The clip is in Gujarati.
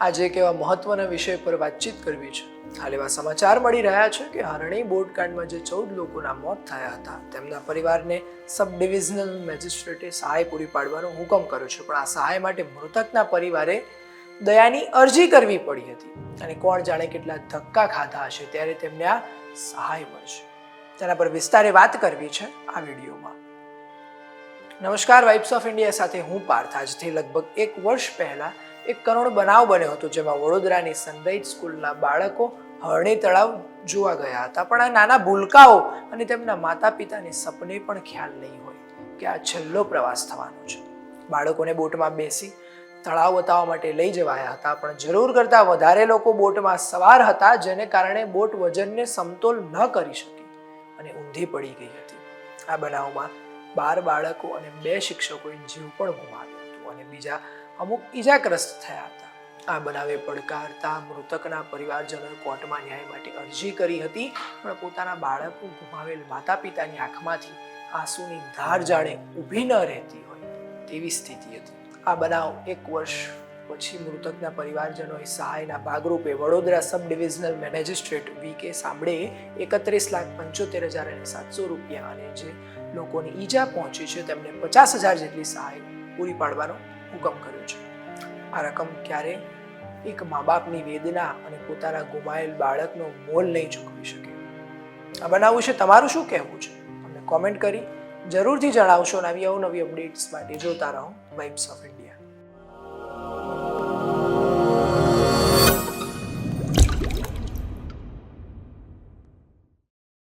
આજે એક એવા મહત્વના વિષય પર વાતચીત કરવી છે. હાલ એવા સમાચાર મળી રહ્યા છે કે હરણી બોટકાંડમાં જે ચૌદ લોકોના મોત થયા હતા, તેમના પરિવારને સબ ડિવિઝનલ મેજિસ્ટ્રેટે સહાય પૂરી પાડવાનો હુકમ કર્યો છે. પણ આ સહાય માટે મૃતકના પરિવારે દયાની અરજી કરવી પડી હતી અને કોણ જાણે કેટલા ધક્કા ખાધા હશે ત્યારે તેમને આ સહાય મળશે તેના પર વિસ્તારે વાત કરવી છે આ વિડીયોમાં. નમસ્કાર, વાઇબ્સ ઓફ ઇન્ડિયા સાથે હું પાર્થ. આજથી લગભગ એક વર્ષ પહેલા એક કરુણ બનાવ બન્યો હતો, જેમાં વડોદરાની સનરાઈઝ સ્કૂલના બાળકો હરણી તળાવ જોવા ગયા હતા. પણ આ નાના ભૂલકાઓ અને તેમના માતા પિતાને સપને પણ ખ્યાલ નહીં હોય કે આ છેલ્લો પ્રવાસ થવાનો છે. બાળકોને બોટમાં બેસી તળાવ બતાવવા માટે લઈ જવાયા હતા, પણ જરૂર કરતાં વધારે લોકો બોટમાં સવાર હતા, જેને કારણે બોટ વજનને સમતોલ ન કરી શકી અને ઊંધી પડી ગઈ હતી. આ બનાવમાં બાર બાળકો અને બે શિક્ષકોએ જીવ પણ ગુમાવ્યો. અને બીજા અમુક ઈજાગ્રસ્ત થયા હતા. આ બનાવે પડકારતા મૃતકના પરિવારજનોએ કોર્ટમાં ન્યાય માટે અરજી કરી હતી, પણ પોતાના બાળકો ગુમાવેલ માતા પિતાની આંખમાંથી આંસુની ધાર જાણે ઊભી ન રહેતી હોય તેવી સ્થિતિ હતી. આ બનાવ એક વર્ષ પછી મૃતકના પરિવારજનોએ સહાયના ભાગરૂપે Vadodara sub divisional magistrate V K સાંભળે એકત્રીસ લાખ પંચોતેર હજાર અને સાતસો રૂપિયા અને જે લોકોને ઈજા પહોંચી છે તેમને પચાસ હજાર જેટલી સહાય પૂરી પાડવાનો હુકમ કર્યો છે. આ રકમ ક્યારે એક મા બાપની વેદના અને પોતાના ગુમાયેલ બાળકનો મોલ નહીં ચૂકવી શકે. આ બનાવ વિશે તમારું શું કહેવું છે? અમને કોમેન્ટ કરી જરૂરથી જણાવશો અને આવી અવનવી અપડેટ્સ માટે જોતા રહો વાઇબ્સ ઓફ ઇન્ડિયા